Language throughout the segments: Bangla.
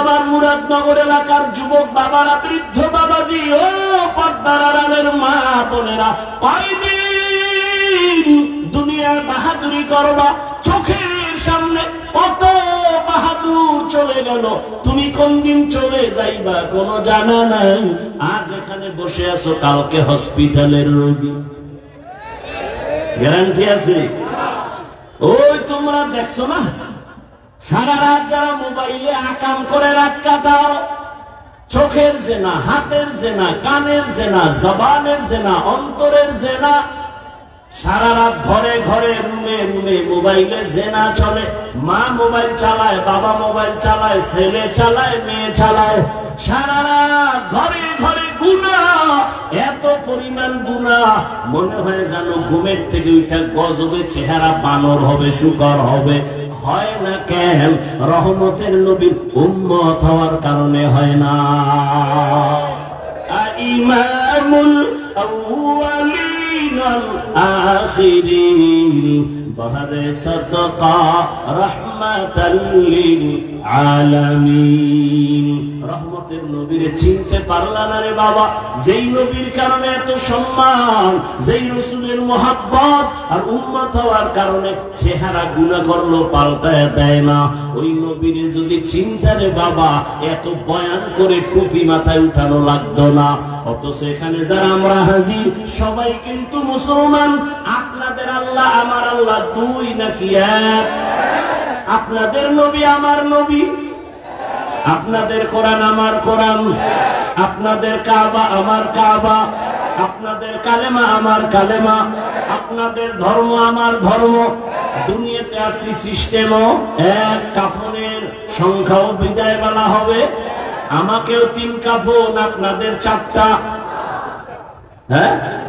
আমার মুরাদনগর এলাকার যুবক বাবারা, বৃদ্ধ বাবাজি, ও আড়ালের মা বোনেরা, কয়দিন দুনিয়ায় বাহাদুরি করবা? চোখের সামনে কত বাহাদুর চলে গেল? তুমি কোন দিন চলে যাইবা কোনো জানা নাই। আজ এখানে বসে আছো, কালকে হসপিটালের রোগী। গ্যারান্টি আছে? ওই তোমরা দেখছ না? সারা রাত যারা মোবাইলে আকাম করে রাত কাটাও চোখের জেনা, হাতের জেনা, কানের জেনা, জবানের জেনা, অন্তরের জেনা, সারা রাত ঘরে ঘরে রুমে রুমে মোবাইলে জেনা চলে। মা মোবাইল চালায়, বাবা মোবাইল চালায়, ছেলে চালায়, মেয়ে চালায়। সারা রাত ঘরে ঘরে গুণা এত পরিমাণ গুণা মনে হয় যেন ঘুমের থেকে উঠে গজবে চেহারা, বানর হবে, শুকর হবে। হয় না কেন? রহমতের নবীর উম্মত হওয়ার কারণে হয় না। ইমামুল আউয়ালিন আখিরিন, বহরে সদকা রাহমাতাল লিল রহমতের নবীরে চিনতে পারলা না রে বাবা। যেই নবীর কারণে এত সম্মান, যেই রসুলের মোহাব্বত আর উম্মত হওয়ার কারণে চেহারা গুণা করল পাল্টায় দেয় না। ওই নবীরে যদি চিন্তা রে বাবা, এত বয়ান করে টুপি মাথায় উঠানো লাগতো না। অথচ এখানে যারা আমরা হাজির, সবাই কিন্তু মুসলমান। আপনাদের আল্লাহ আমার আল্লাহ দুই নাকি এক? আপনাদের নবী আমার নবী। আপনাদের কোরআন আমার কোরআন। আপনাদের কাবা আমার কাবা। আপনাদের কালেমা আমার কালেমা। আপনাদের ধর্ম আমার ধর্ম। দুনিয়াতে আসি সিস্টেমও এক কাফনের সংখ্যাও বিদায় বেলা হবে। আমাকেও তিন কাফন, আপনাদের চারটা। হ্যাঁ?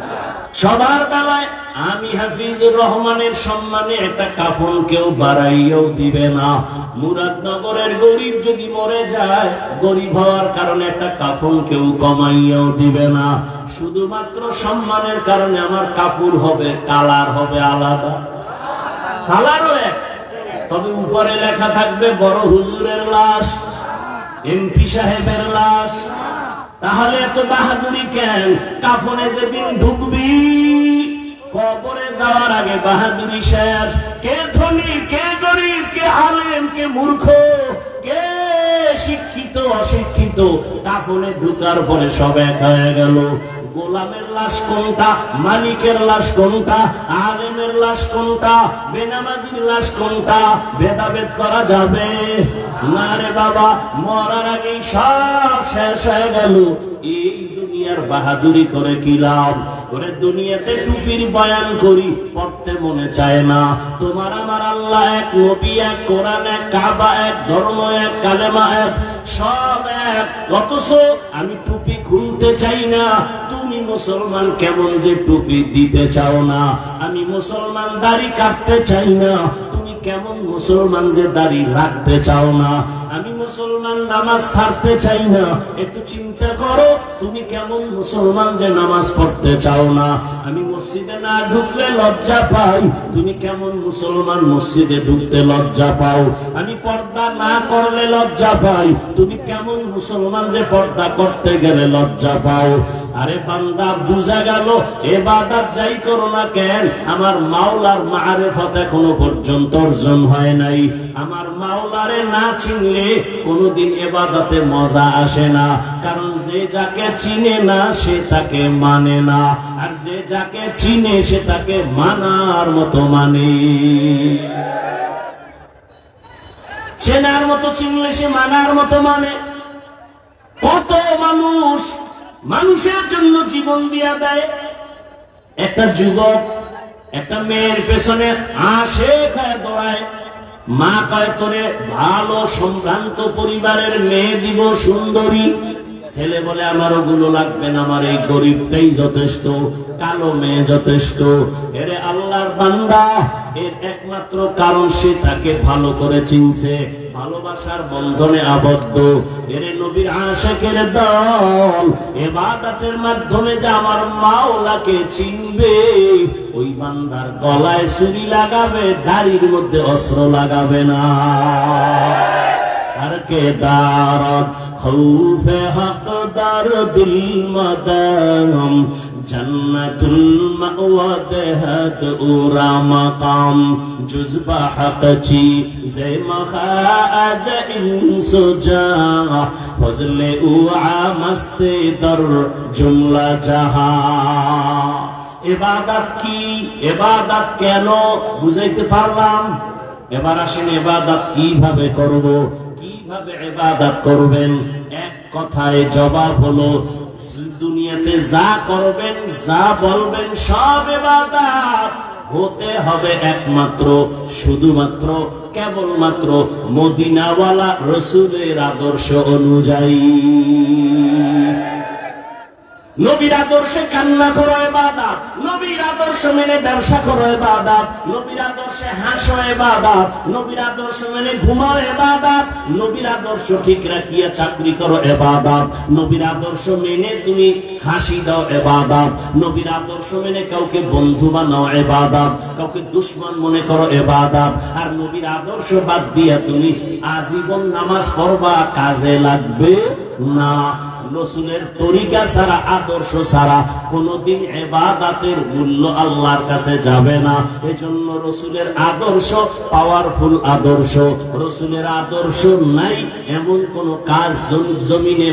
সবার বেলায় আমি হাফিজুর রহমানের সম্মানে একটা কাফন কেউ বাড়াইয়াও দিবে না। মুরাদনগরের গরিব যদি মরে যায়, গরিব হওয়ার কারণে একটা কাফন কেউ কমাইয়াও দিবে না। শুধুমাত্র সম্মানের কারণে আমার কাপড় হবে, কালার হবে আলাদা। কালারও এক। তবে উপরে লেখা থাকবে, বড় হুজুরের লাশ, এমপি সাহেবের লাশ। তাহলে এত বাহাদুরি কেন? কাফনে যেদিন ঢুকবি, কবরে যাওয়ার আগে বাহাদুরি শেষ। কে ধনী, কে গরিব, কে আলেম, কে মূর্খ, কে শিক্ষিত, অশিক্ষিত কাফনে ঢুকার পরে সব এক হয়ে গেল। গোলামের লাশ কোনটা? মালিকের লাশ কোনটা? আলেমের লাশ কোনটা? বেনামাজির লাশ কোনটা? ভেদাভেদ করা যাবে? না রে বাবা, মরার আগেই সব শেষ হয়ে গেল। এই দুনিয়ার বাহাদুরি করে কি লাভ? ওরে দুনিয়াতে টুপির বয়ান করি, পড়তে মনে চায় না। তোমার আমার আল্লাহ এক নবী, এক কোরআন, এক কাবা, এক ধর্ম, এক কালেমা, এক সব এক। অথচ আমি টুপি খুলতে চাই না। তুমি মুসলমান কেমন যে টুপি দিতে চাও না। আমি মুসলমান দাড়ি কাটতে চাই না। তুমি কেমন মুসলমান যে দাড়ি রাখতে চাও না। আমি মুসলমান নামাজ ছাড়তে চাই না। একটু চিন্তা করো, তুমি কেমন মুসলমান যে নামাজ পড়তে চাও না? আমি মসজিদে না ঢুকলে লজ্জা পাই। তুমি কেমন মুসলমান মসজিদে ঢুকতে লজ্জা পাও? আমি পর্দা না করলে লজ্জা পাই। তুমি কেমন মুসলমান যে পর্দা করতে গেলে লজ্জা পাও? আরে বান্দা, বুঝা গেল, এবাদাত যাই করো না কেন, আমার মাওলার মারেফত এখনও পর্যন্ত অর্জন হয় নাই। আমার মাওলারে না চিনলে কোনোদিন এবাদাতে মজা আসে না। কারণ যে যাকে চিনে না, সে তাকে মানে না। আর যে যাকে চিনে, সে তাকে মানার মতো মানে। চেনার মতো, চিনলে সে মানার মতো মানে। কত মানুষ মানুষের জন্য জীবন দিয়া দেয়। একটা যুবক, একটা মেয়ের পেছনে আসে দৌড়ায়। মা কয় তোরে ভালো সম্ভ্রান্ত পরিবারের মেয়ে দিব সুন্দরী। ছেলে বলে আমার ওগুলো লাগবে না, আমার এই গরিবটাই যথেষ্ট, কালো মেয়ে যথেষ্ট। এরে আল্লাহর বান্দা, এর একমাত্র কারণ সে তাকে ভালো করে চিনছে। ভালোবাসার বন্ধনে আবদ্ধ। এরে নবীর আশাকের দল, এবাদাতের মাধ্যমে যে আমার মাওলাকে চিনবে, ওই বান্দার গলায় সুরি লাগাবে, দাড়ির মধ্যে অস্ত্র লাগাবে না। আর কে দারত খৌফে হক দার দিল মাদাম। এবাদত জে। উআ মস্তে দর জুমলা জাহা। কি? এবাদত কেন? বুঝাইতে পারলাম। এবার আসেন এবাদত কীভাবে করব? কীভাবে এবাদত করবেন? এক কথায় জবাব হলো দুনিয়াতে যা করবেন, যা বলবেন, সব এবাদাত হতে হবে একমাত্র, শুধুমাত্র, কেবলমাত্র মদিনাওয়ালা রসুলের আদর্শ অনুযায়ী। নবীর আদর্শে কান্না করো, এবাদাত। নবীর আদর্শ মেনে ব্যবসা করো, এবাদাত। নবীর আদর্শে হাসো, এবাদাত। নবীর আদর্শ মেনে ঘুমাও, এবাদাত। নবীর আদর্শ ঠিক রাখিয়া চাকরি করো, এবাদাত। নবীর আদর্শ মেনে তুমি হাসি দাও, এবাদাত। নবীর আদর্শ মেনে কাউকে বন্ধু বানাও, এবাদাত। কাউকে দুশ্মন মনে করো, এবাদাত। আর নবীর আদর্শ বাদ দিয়া তুমি আজীবন নামাজ পড়বা, কাজে লাগবে না। রসুলের তরিকা ছাড়া, আদর্শ ছাড়া কোনদিন এবাদাতের মূল্য আল্লাহর কাছে যাবে না। এজন্য রসুলের আদর্শ পাওয়ারফুল আদর্শ। রসুলের আদর্শ নাই, এমন কোন কাজ জমিনে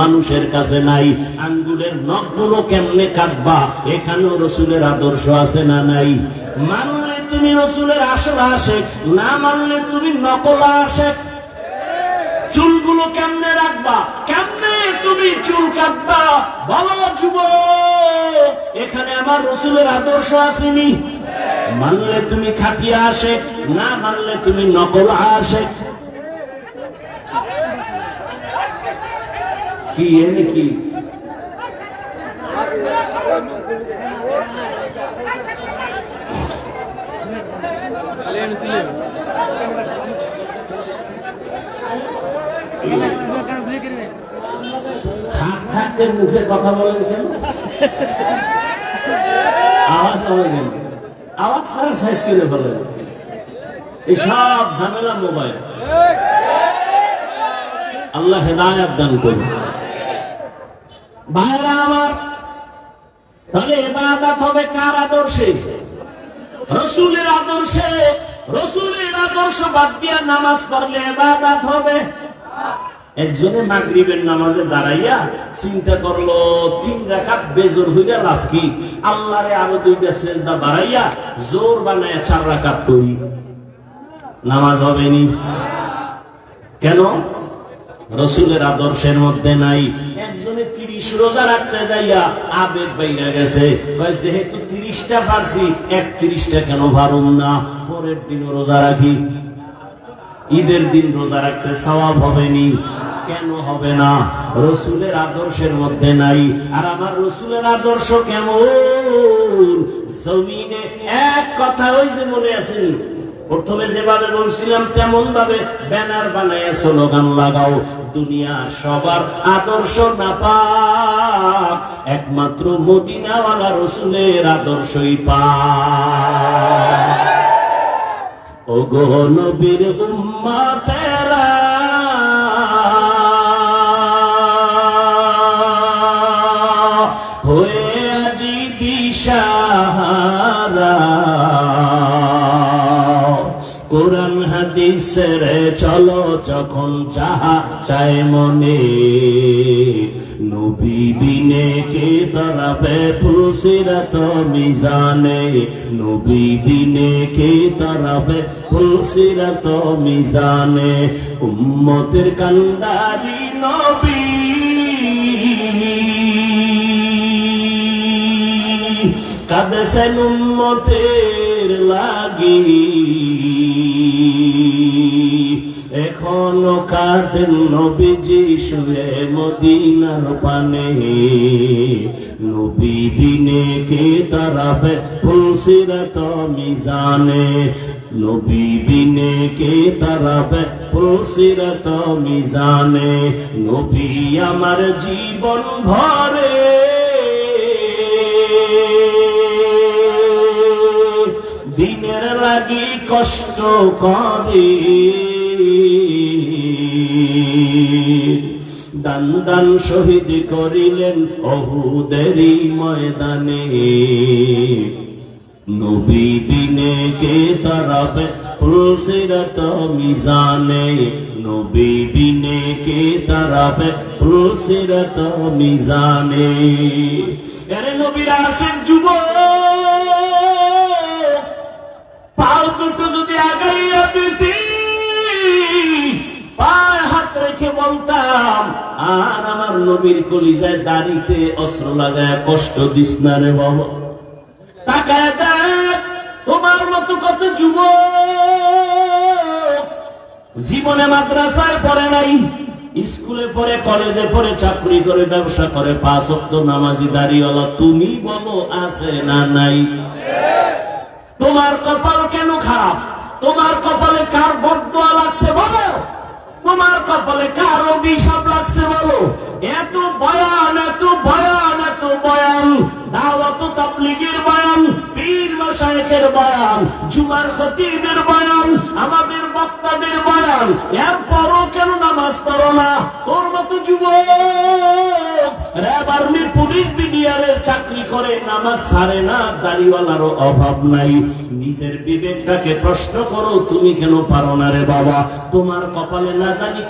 মানুষের কাছে নাই। আঙ্গুলের নখগুলো কেমনে কাটবা, এখানেও রসুলের আদর্শ আছে না নাই? মানলে তুমি রসুলের আসল আসে না মানলে তুমি নকল আসে চুলগুলো কেমনে রাখবা? কেমনে তুমি চুল কাটবা। বলো যুব এখানে আমার রসুলের আদর্শ আসেনি। মানলে তুমি খাটিয়া আসে, না মানলে তুমি নকল আসে। কি এনে কি হাত থাকতে মুখে কথা বলেন কেন? আওয়াজ হবে কেন? আওয়াজ সাইজ এই সব ঝামেলা মোবাইল। আল্লাহ হেদায়াত দান করুন। ভাইরা আমার, তাহলে হবে কার আদর্শে? রসুলের আদর্শে। রসুলের আদর্শ বাদ দিয়া নামাজ পড়লে এবাদাত হবে একজনে মাগরিবের নামাজে দাঁড়াইয়া চিন্তা করল, তিন রাখাত বেজোর হইয়া লাভ কি? আল্লাহরে আরও দুইটা সেজদা বাড়াইয়া জোর বানায় চার রাখাত করি। নামাজ হবে নি? কেন? রসুলের আদর্শের মধ্যে নাই। একজনে তিরিশ রোজা রাখতে যাইয়া আবেগ বাইরা গেছে। যেহেতু তিরিশটা পারছি, একত্রিশটা কেন পারুম না? পরের দিন রোজা রাখি। ঈদের দিন রোজা রাখছে, সওয়াব হবে নি। কেন হবে না? রসুলের আদর্শের মধ্যে নাই। আর আমার রসুলের আদর্শ কেমন? জমিনে এক কথা ওই যে মনে আসেনি প্রথমে যেভাবে বলছিলাম তেমন ভাবে ব্যানার বানায় স্লোগান লাগাও। দুনিয়ার সবার আদর্শ না পাক একমাত্র মদিনাওয়ালা রসুলের আদর্শই পাক। ও গো নবীর উম্মতেরা হয়ে দিশাহারা কোরআন হাদিসের চলো যখন যাহা চায় মনে। নবী বিনে কে দাঁড়াবে ফুলসিরাত মিজানে। নবী বিনে কে দাঁড়াবে ফুলসিরাত মিজানে। উম্মতের কান্দারি নবী কাদেছেন উম্মতের লাগি। এখনও কাঁদেন নবীজি শুয়ে মদিনার পানে। নবী বিনে কে তারাবে ফুলসিরাত মিজানে। নবী বিনে কে তারাবে ফুলসিরাত মিজানে। নবী আমার জীবন ভরে লাগি কষ্ট করে। দান দান শহীদ করিলেন অহুদেরই ময়দানে। নবী বিনে কে তারাবে পুলসিরত মিজানে। নবী বিনে কে তারাবে পুলসিরত মিজানে। এরে নবীর আশেক যুব দুটো যদি আগাইয়া দিতি পায়ে হাত রেখে বলতাম, আর আমার নবীর কলিজায় দাড়িতে অস্ত্র লাগায় কষ্ট দিস না রে বাবা। তাকায় দেখ, তোমার মতো কত যুব জীবনে মাদ্রাসায় পড়ে নাই, স্কুলে পড়ে, কলেজে পড়ে, চাকরি করে, ব্যবসা করে, পাঁচ অক্ট নামাজি দাঁড়িয়েওয়ালা তুমি বলো আছে না নাই? তোমার কপাল কেন খারাপ? তোমার কপালে কার বদয়া লাগছে বলো? তোমার কপালে কার অভিশাপ লাগছে বলো? এত বয়ান এত বয়ান এত বয়ান। দাওয়াত তাবলিগের মাশায়েখের বয়ান, জুমার খতিবের বয়ান, আমাদের বক্তাদের বয়ান। এরপরও কেন নামাজ পড়ো না? তোর মতো বিবেকটাকে প্রশ্ন করো, তুমি কেন না রে বাবা? তোমার না জানি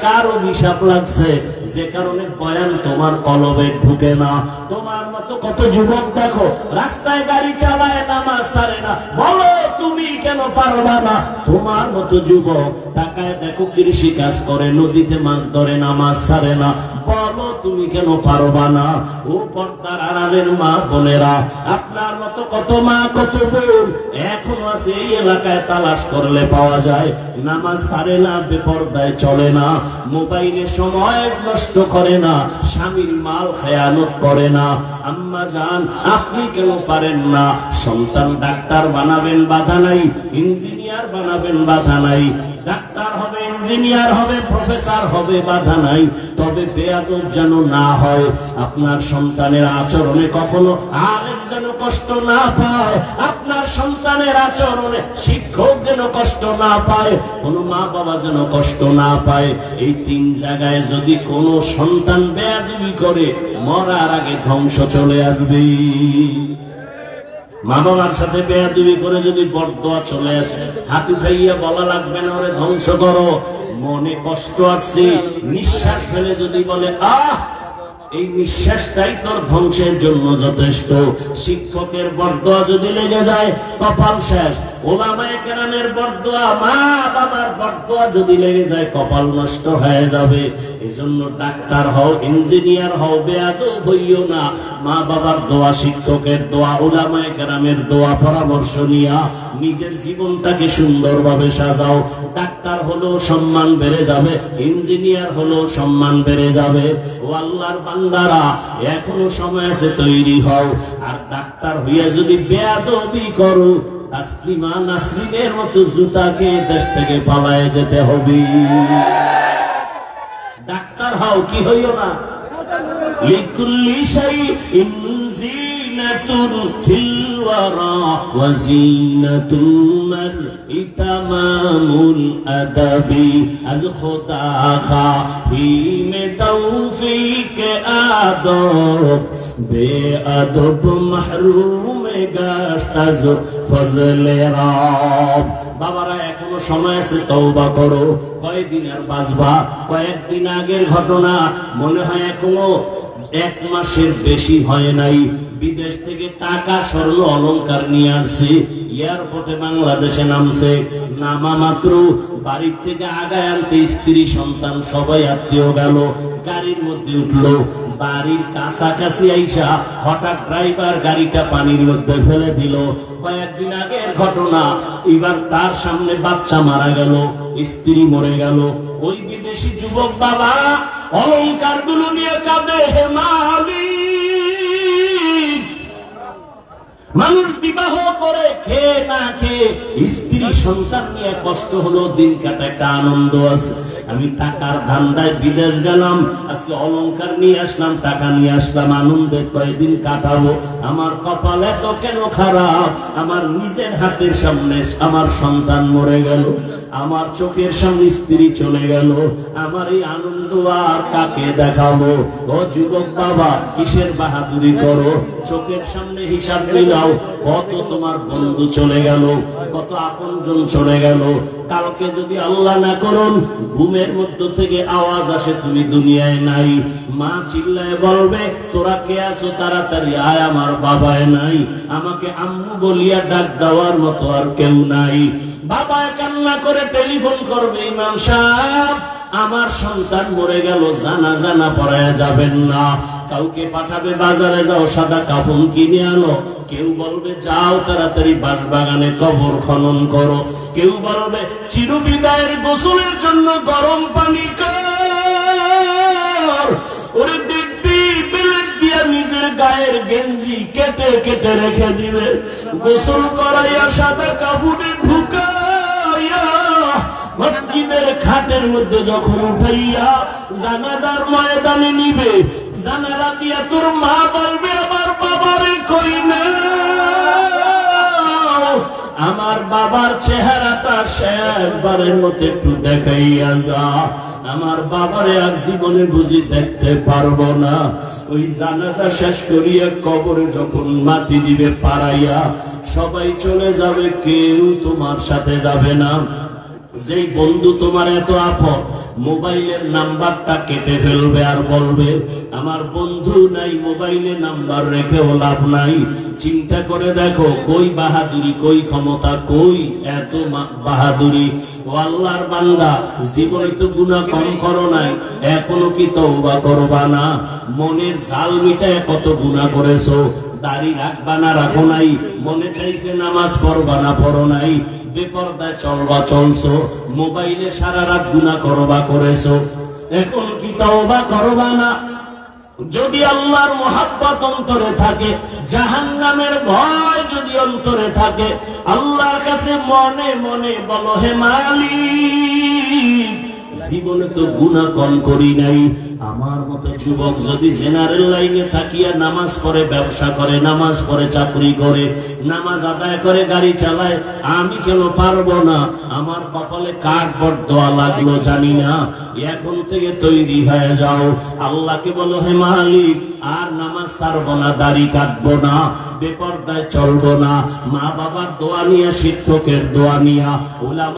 লাগছে। যে কারণে বয়ান তোমার কলবে ঢুকে না। তোমার মতো কত যুবক দেখো, রাস্তায় গাড়ি চালায়, নামাজ সারে না। বলো, তুমি কেন পারবা না? তোমার মতো যুবক টাকায় দেখো কৃষি কাজ করে, নদীতে মাছ ধরে, নামাজ সারে না। বলো, তুমি কেন পারবা না? ও পর্দার আড়ালের মা বোনেরা, আপনার মতো কত মা, কত বোন এখনও আছে এই এলাকায় তালাশ করলে পাওয়া যায়। নামাজ সারে না, বেপর্দায় চলে না, মোবাইলে সময় নষ্ট করে না, স্বামীর মাল খেয়ানত করে না। আম্মা জান, আপনি কেন পারেন না? সন্তান ডাক্তার বানাবেন বাধা নাই, ইঞ্জিনিয়ার বানাবেন বাধা নাই। ডাক্তার হবে, ইঞ্জিনিয়ার হবে, প্রফেসর হবে, বাধা নাই। তবে বেয়াদব যেন না হয়, আপনার সন্তানের আচরণে কখনো আলেম যেন কষ্ট না পায়, আপনার সন্তানের আচরণে শিক্ষক যেন কষ্ট না পায়, কোনো মা বাবা যেন কষ্ট না পায়। এই তিন জায়গায় যদি কোনো সন্তান বেয়াদবি করে, মরার আগে ধ্বংস চলে আসবে মা বাবার সাথে বেয়াদুবি করে যদি বরদোয়া চলে আসে, হাত উঠাইয়া বলা লাগবে না, ওরে ধ্বংস করো। মনে কষ্ট আছে, নিঃশ্বাস ফেলে যদি বলে, আহ, এই নিঃশ্বাসটাই তোর ধ্বংসের জন্য যথেষ্ট। শিক্ষকের বরদোয়া যদি লেগে যায়, কপাল শেষ। ওলামায়ে কেরামের বরদোয়া মা বাবার বরদোয়া যদি লেগে যায়, কপাল নষ্ট হয়ে যাবে। এজন্য ডাক্তার হও, ইঞ্জিনিয়ার হও, বেয়াদব হইও না। মা বাবার দোয়া, শিক্ষকের দোয়া, ওলামায়ে কেরামের দোয়া, পরামর্শ নিয়া নিজের জীবনটাকে সুন্দরভাবে সাজাও। ডাক্তার হলেও সম্মান বেড়ে যাবে, ইঞ্জিনিয়ার হলেও সম্মান বেড়ে যাবে। ও আল্লাহর বান্দারা, এখনও সময় আছে, তৈরি হও। আর ডাক্তার হইয়া যদি বেয়াদবি করো তাসলিমা নাসরিনের মতো জুতাকে দেশ থেকে পালায় যেতে হবে। ডাক্তার হও, কি হইও না? লিকুল্লি শাইইন জিনাতুন ফিল ওয়ারা ওয়া জিনাতুল মারই তামামুল আদাবি। আজ খোদা খাহি মে তৌফিক আদব। বেআদব মাহরুম গাশত ফজলে বাবারা, এখনও সময় আছে, তওবা করো। কয়েকদিন আর বাঁচবা? কয়েকদিন আগের ঘটনা মনে হয় এখনও এক মাসের বেশি হয় নাই। বিদেশ থেকে টাকা স্বর্ণ অলংকার নিয়ে আসছে। এয়ারপোর্টে বাংলাদেশে নামছে। নামা মাত্র। বাড়ির থেকে আগায় আনতে স্ত্রী, সন্তান সবাই আত্মীয় গেল। গাড়ির মধ্যে উঠল। বাড়ির কাছাকাছি আইসা হঠাৎ ড্রাইভার গাড়িটা পানির মধ্যে ফেলে দিল। কয়েকদিন আগের ঘটনা। এবার তার সামনে বাচ্চা মারা গেল। স্ত্রী মরে গেল। ওই বিদেশি যুবক বাবা অলংকারগুলো নিয়ে কাঁদে, হে মানুষ বিবাহ করে, খেয়ে না খেয়ে স্ত্রী সন্তান নিয়ে কষ্ট হলো দিন কাটা একটা আনন্দ আছে। আমি টাকার ধান্দায় বিদেশ গেলাম, আজকে অলংকার নিয়ে আসলাম, টাকা নিয়ে আসলাম, আনন্দে কয়েকদিন কাটাবো আমার কপাল এত কেন খারাপ? আমার নিজের হাতের সামনে আমার সন্তান মরে গেল, আমার চোখের সামনে স্ত্রী চলে গেল, আমার এই আনন্দ আর কাকে দেখাবো? ও যুবক বাবা, কিসের বাহাদুরি করো? চোখের সামনে হিসাব মিলাও, কত তোমার বন্ধু চলে গেল কত আপনজন চলে গেল। কালকে যদি আল্লাহ না করুন, ঘুমের মধ্য থেকে আওয়াজ আসে, তুমি দুনিয়ায় নাই। মা চিল্লায় বলবে, তোরা কে আছো তাড়াতাড়ি? আয় আমার বাবায় নাই। আমাকে আম্মু বলিয়া ডাক দেওয়ার মতো আর কেউ নাই। বাবা কান্না করে টেলিফোন করবে, ইমাম সাহেব, আমার সন্তান মরে গেল, জানা জানা পড়ায় যাবেন না। কাউকে পাঠাবে বাজারে যাও, সাদা কাফন কিনে আনো। কেউ বলবে, যাও তাড়াতাড়ি বাগানে কবর খনন করো। কেউ বলবে, চিরবিদায়ের গোসলের জন্য গরম পানি কর। গায়ের গেঞ্জি কেটে কেটে রেখে দিবে গোসল করাইয়া সাদা কাপড়ে ঢুকাইয়া মসজিদের খাটের মধ্যে যখন উঠাইয়া জানাজার ময়দানে নিবে জানালা দিয়া তোর মা বলবে, আমার বাবারে কই আমার বাবার চেহারাটা শেষবারের মতো একটু দেখাইয়া যা। আমার বাবারে আর জীবনে বুঝি দেখতে পারব না। ওই জানাজা শেষ করিয়া কবরে যখন মাটি দিবে পাড়াইয়া, সবাই চলে যাবে, কেউ তোমার সাথে যাবে না। যেই বন্ধু তোমার এত আপন, মোবাইলের নাম্বারটা কেটে ফেলবে আর বলবে, আমার বন্ধু নাই, মোবাইলে নাম্বার রেখেও লাভ নাই। চিন্তা করে দেখো, কই বাহাদুরি, কই ক্ষমতা, কই এত বাহাদুরি? ও আল্লাহর বান্দা, জীবনে তো গুণা কম করো নাই, এখনও কি তওবা করবা না? মনের জাল মিটায় কত গুণা করেছ? দাড়ি রাখবা না, রাখো নাই। মনে চাইছে নামাজ পড়বা না, পড়ো নাই। বেপরদায় চলবা চলছো, মোবাইলে সারা রাত গুণা করবা করেছ। এখন কি তওবা করবা না? যদি আল্লাহর মহাব্বত অন্তরে থাকে, জাহান্নামের ভয় যদি অন্তরে থাকে, আল্লাহর কাছে মনে মনে বলো, হে মালিক জীবনে তো গুণা কম করি নাই। আমার মতো যুবক যদি জেনারেল লাইনে থাকিয়া নামাজ পড়ে, ব্যবসা করে, নামাজ পড়ে, চাকরি করে, নামাজ আদায় করে, গাড়ি চালায়, আমি কেন পারব না? আমার কপালে কাঠ বট দেওয়া লাগল, জানি না। এখন থেকে তৈরি হয়ে যাও। আল্লাহকে বলো, হে মালিক, আর নামাজ ছাড়বো না, দাড়ি কাটবো না, বেপর্দায় চলবো না। মা বাবার দোয়া নিয়া, শিক্ষকের দোয়া নিয়া, ওলামা